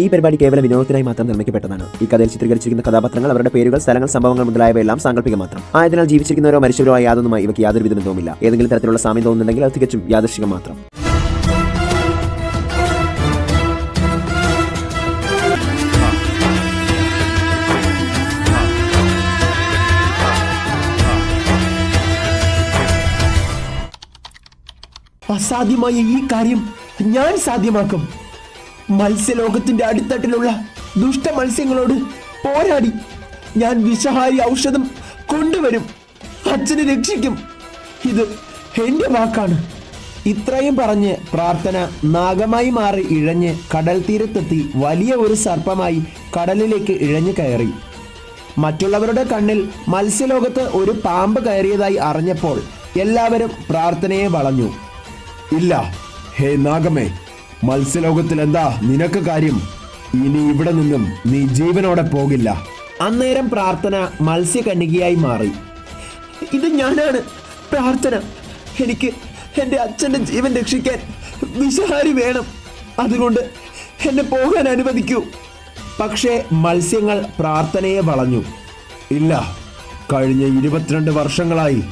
ഈ പരിപാടി കേവലം വിനോദത്തിനായി മാത്രം നിർമ്മിക്കപ്പെട്ടതാണ്. ഈ കഥയിൽ ചിത്രീകരിച്ചിരിക്കുന്ന കഥാപാത്രങ്ങൾ അവരുടെ പേരുകൾ സ്ഥലങ്ങൾ സംഭവങ്ങൾ മുതലായവയെല്ലാം സാങ്കല്പിക മാത്രം. ആയതിനാൽ ജീവിച്ചിരിക്കുന്നവരോ മരിച്ചവരോ യാതൊന്നുമായി ഇവയ്ക്ക് യാതൊരു വിധ ബന്ധവുമില്ല. ഏതെങ്കിലും തരത്തിലുള്ള സാമ്യം തോന്നുന്നുണ്ടെങ്കിൽ അത് തികച്ചും യാദൃശികം മാത്രം. അസാധ്യമായ ഈ കാര്യം ഞാൻ സാധ്യമാക്കും. മത്സ്യലോകത്തിന്റെ അടിത്തട്ടിലുള്ള ദുഷ്ട മത്സ്യങ്ങളോട് പോരാടി. ഞാൻ വിഷഹാരി ഔഷധം കൊണ്ടുവരും. അച്ഛനെ രക്ഷിക്കും. ഇത് എന്റെ വാക്കാണ്. ഇത്രയും പറഞ്ഞ് പ്രാർത്ഥന നാഗമായി മാറി ഇഴഞ്ഞ് കടൽ തീരത്തെത്തി വലിയ ഒരു സർപ്പമായി കടലിലേക്ക് ഇഴഞ്ഞു കയറി. മറ്റുള്ളവരുടെ കണ്ണിൽ മത്സ്യലോകത്ത് ഒരു പാമ്പ് കയറിയതായി അറിഞ്ഞപ്പോൾ എല്ലാവരും പ്രാർത്ഥനയെ വളഞ്ഞു. ഇല്ല ഹേ നാഗമേ മത്സ്യലോകത്തിൽ എന്താ നിനക്ക് കാര്യം? ഇനി ഇവിടെ നിന്നും നീ ജീവനോടെ പോകില്ല. അന്നേരം പ്രാർത്ഥന മത്സ്യകന്യകയായി മാറി. ഇത് ഞാനാണ്. പ്രാർത്ഥന. എനിക്ക് എന്റെ അച്ഛന്റെ ജീവൻ രക്ഷിക്കാൻ വിഷഹാരി വേണം. അതുകൊണ്ട് എന്നെ പോകാൻ അനുവദിക്കൂ. പക്ഷേ മത്സ്യങ്ങൾ പ്രാർത്ഥനയെ വളഞ്ഞു. ഇല്ല കഴിഞ്ഞ ഇരുപത്തിരണ്ട് വർഷങ്ങളായി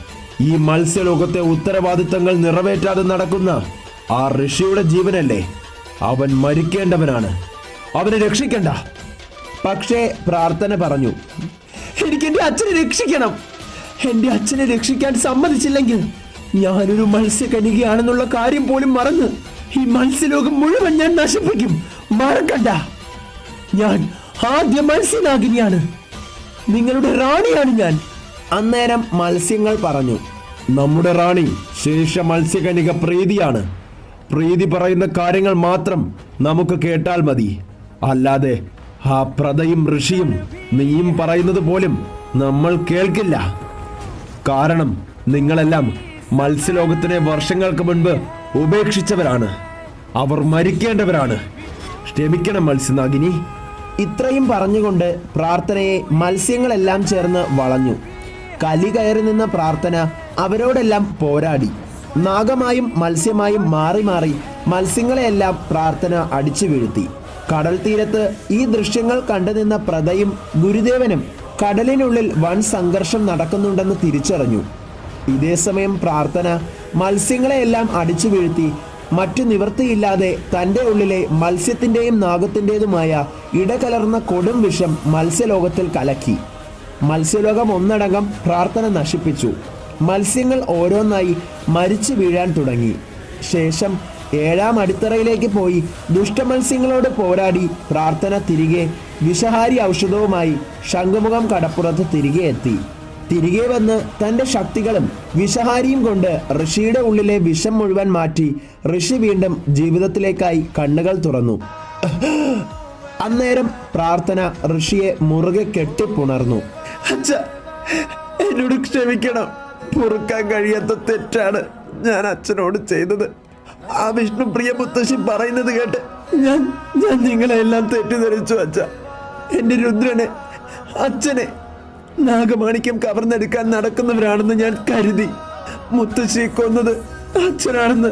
ഈ മത്സ്യലോകത്തെ ഉത്തരവാദിത്തങ്ങൾ നിറവേറ്റാതെ നടക്കുന്ന ആ ഋഷിയുടെ ജീവനല്ലേ? അവൻ മരിക്കേണ്ടവനാണ്. അവനെ രക്ഷിക്കണ്ട. പക്ഷേ പ്രാർത്ഥന പറഞ്ഞു എനിക്ക് എന്റെ അച്ഛനെ രക്ഷിക്കണം. എന്റെ അച്ഛനെ രക്ഷിക്കാൻ സമ്മതിച്ചില്ലെങ്കിൽ ഞാനൊരു മത്സ്യകനികയാണെന്നുള്ള കാര്യം പോലും മറന്ന് ഈ മത്സ്യലോകം മുഴുവൻ ഞാൻ നശിപ്പിക്കും. മറക്കണ്ട. ഞാൻ ആദ്യ മത്സ്യനാഗിനിയാണ്. നിങ്ങളുടെ റാണിയാണ് ഞാൻ. അന്നേരം മത്സ്യങ്ങൾ പറഞ്ഞു നമ്മുടെ റാണി ശേഷ മത്സ്യകനിക പ്രീതിയാണ്. പ്രീതി പറയുന്ന കാര്യങ്ങൾ മാത്രം നമുക്ക് കേട്ടാൽ മതി. അല്ലാതെ ആ പ്രതയും ഋഷിയും നീയും പറയുന്നത് പോലും നമ്മൾ കേൾക്കില്ല. കാരണം നിങ്ങളെല്ലാം മത്സ്യലോകത്തിനെ വർഷങ്ങൾക്ക് മുൻപ് ഉപേക്ഷിച്ചവരാണ്. അവർ മരിക്കേണ്ടവരാണ്. ക്ഷമിക്കണം മത്സ്യനാഗിനി. ഇത്രയും പറഞ്ഞുകൊണ്ട് പ്രാർത്ഥനയെ മത്സ്യങ്ങളെല്ലാം ചേർന്ന് വളഞ്ഞു. കലി കയറി നിന്ന പ്രാർത്ഥന അവരോടെല്ലാം പോരാടി. നാഗമായും മത്സ്യമായും മാറി മാറി മത്സ്യങ്ങളെയെല്ലാം പ്രാർത്ഥന അടിച്ചു വീഴ്ത്തി. കടൽ തീരത്ത് ഈ ദൃശ്യങ്ങൾ കണ്ടുനിന്ന പ്രതയും ഗുരുദേവനും കടലിനുള്ളിൽ വൻ സംഘർഷം നടക്കുന്നുണ്ടെന്ന് തിരിച്ചറിഞ്ഞു. ഇതേ സമയം പ്രാർത്ഥന മത്സ്യങ്ങളെയെല്ലാം അടിച്ചു വീഴ്ത്തി മറ്റു നിവൃത്തിയില്ലാതെ തന്റെ ഉള്ളിലെ മത്സ്യത്തിന്റെയും നാഗത്തിന്റെതുമായ ഇടകലർന്ന കൊടും വിഷം മത്സ്യലോകത്തിൽ കലക്കി. മത്സ്യലോകം ഒന്നടങ്കം പ്രാർത്ഥന നശിപ്പിച്ചു. മത്സ്യങ്ങൾ ഓരോന്നായി മരിച്ചു വീഴാൻ തുടങ്ങി. ശേഷം ഏഴാം അടിത്തറയിലേക്ക് പോയി ദുഷ്ടമത്സ്യങ്ങളോട് പോരാടി പ്രാർത്ഥന തിരികെ വിഷഹാരി ഔഷധവുമായി ശംഖുമുഖം കടപ്പുറത്ത് തിരികെ എത്തി. തിരികെ വന്ന് തന്റെ ശക്തികളും വിഷഹാരിയും കൊണ്ട് ഋഷിയുടെ ഉള്ളിലെ വിഷം മുഴുവൻ മാറ്റി ഋഷി വീണ്ടും ജീവിതത്തിലേക്കായി കണ്ണുകൾ തുറന്നു. അന്നേരം പ്രാർത്ഥന ഋഷിയെ മുറുകെ കെട്ടിപ്പുണർന്നു. എന്നോട് ക്ഷമിക്കണം. പൊറുക്കാൻ കഴിയാത്ത തെറ്റാണ് ഞാൻ അച്ഛനോട് ചെയ്തത്. ആ വിഷ്ണു പ്രിയ മുത്തശ്ശി പറയുന്നത് കേട്ട് ഞാൻ ഞാൻ നിങ്ങളെ എല്ലാം തെറ്റിദ്ധരിച്ചു അച്ഛ. എന്റെ രുദ്രനെ അച്ഛനെ നാഗമാണിക്യം കവർന്നെടുക്കാൻ നടക്കുന്നവരാണെന്ന് ഞാൻ കരുതി. മുത്തശ്ശി കൊന്നത് അച്ഛനാണെന്ന്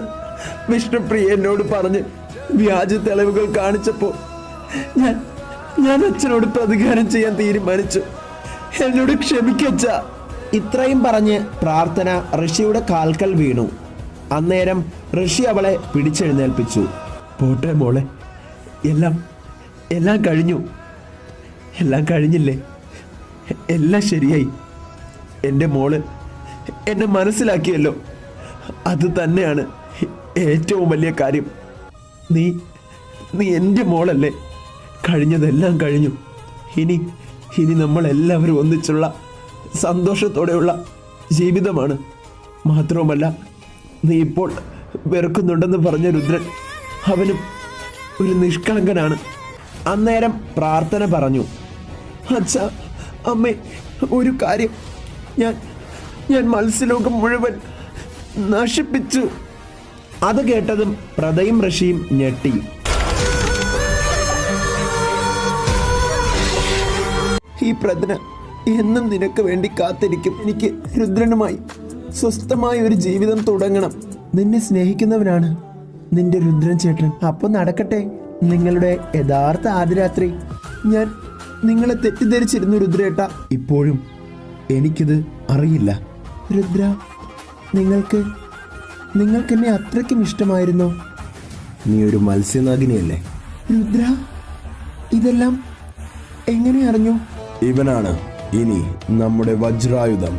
വിഷ്ണുപ്രിയ എന്നോട് പറഞ്ഞ് വ്യാജ തെളിവുകൾ കാണിച്ചപ്പോൾ ഞാൻ ഞാൻ അച്ഛനോട് പ്രതികാരം ചെയ്യാൻ തീരുമാനിച്ചു. എന്നോട് ക്ഷമിക്കച്ച ഇത്രയും പറഞ്ഞ് പ്രാർത്ഥന ഋഷിയുടെ കാൽക്കൽ വീണു. അന്നേരം ഋഷി അവളെ പിടിച്ചെഴുന്നേൽപ്പിച്ചു. പോട്ടെ മോളെ എല്ലാം എല്ലാം കഴിഞ്ഞു. എല്ലാം കഴിഞ്ഞില്ലേ? എല്ലാം ശരിയായി. എന്റെ മോൾ എന്നെ മനസ്സിലാക്കിയല്ലോ. അത് തന്നെയാണ് ഏറ്റവും വലിയ കാര്യം. നീ നീ എന്റെ മോളല്ലേ? കഴിഞ്ഞതെല്ലാം കഴിഞ്ഞു. ഇനി ഇനി നമ്മളെല്ലാവരും ഒന്നിച്ചുള്ള സന്തോഷത്തോടെയുള്ള ജീവിതമാണ്. മാത്രവുമല്ല നീ ഇപ്പോൾ വെറുക്കുന്നുണ്ടെന്ന് പറഞ്ഞ രുദ്രൻ അവനും ഒരു നിഷ്കളങ്കനാണ്. അന്നേരം പ്രാർത്ഥന പറഞ്ഞു അച്ഛ അമ്മേ ഒരു കാര്യം ഞാൻ ഞാൻ മത്സ്യലോകം മുഴുവൻ നശിപ്പിച്ചു. അത് കേട്ടതും പ്രതയും ഋഷിയും ഞെട്ടി. ഈ പ്രജ്ഞ എന്നും നിനക്ക് വേണ്ടി കാത്തിരിക്കും. എനിക്ക് രുദ്രനുമായി സ്വസ്ഥമായ ഒരു ജീവിതം തുടങ്ങണം. നിന്നെ സ്നേഹിക്കുന്നവനാണ് നിന്റെ രുദ്രൻ ചേട്ടൻ. അപ്പൊ നടക്കട്ടെ. നിങ്ങളുടെ യഥാർത്ഥ ആദ്യരാത്രി. ഞാൻ നിങ്ങളെ തെറ്റിദ്ധരിച്ചിരുന്നു രുദ്രേട്ട. ഇപ്പോഴും എനിക്കിത് അറിയില്ല. രുദ്ര നിങ്ങൾക്ക് നിങ്ങൾക്ക് എന്നെ അത്രയ്ക്കും ഇഷ്ടമായിരുന്നോ? നീ ഒരു മത്സ്യനാഗിനിയല്ലേ? രുദ്ര ഇതെല്ലാം എങ്ങനെ അറിഞ്ഞു? ഇവനാണ് ഇനി നമ്മുടെ വജ്രായുധം.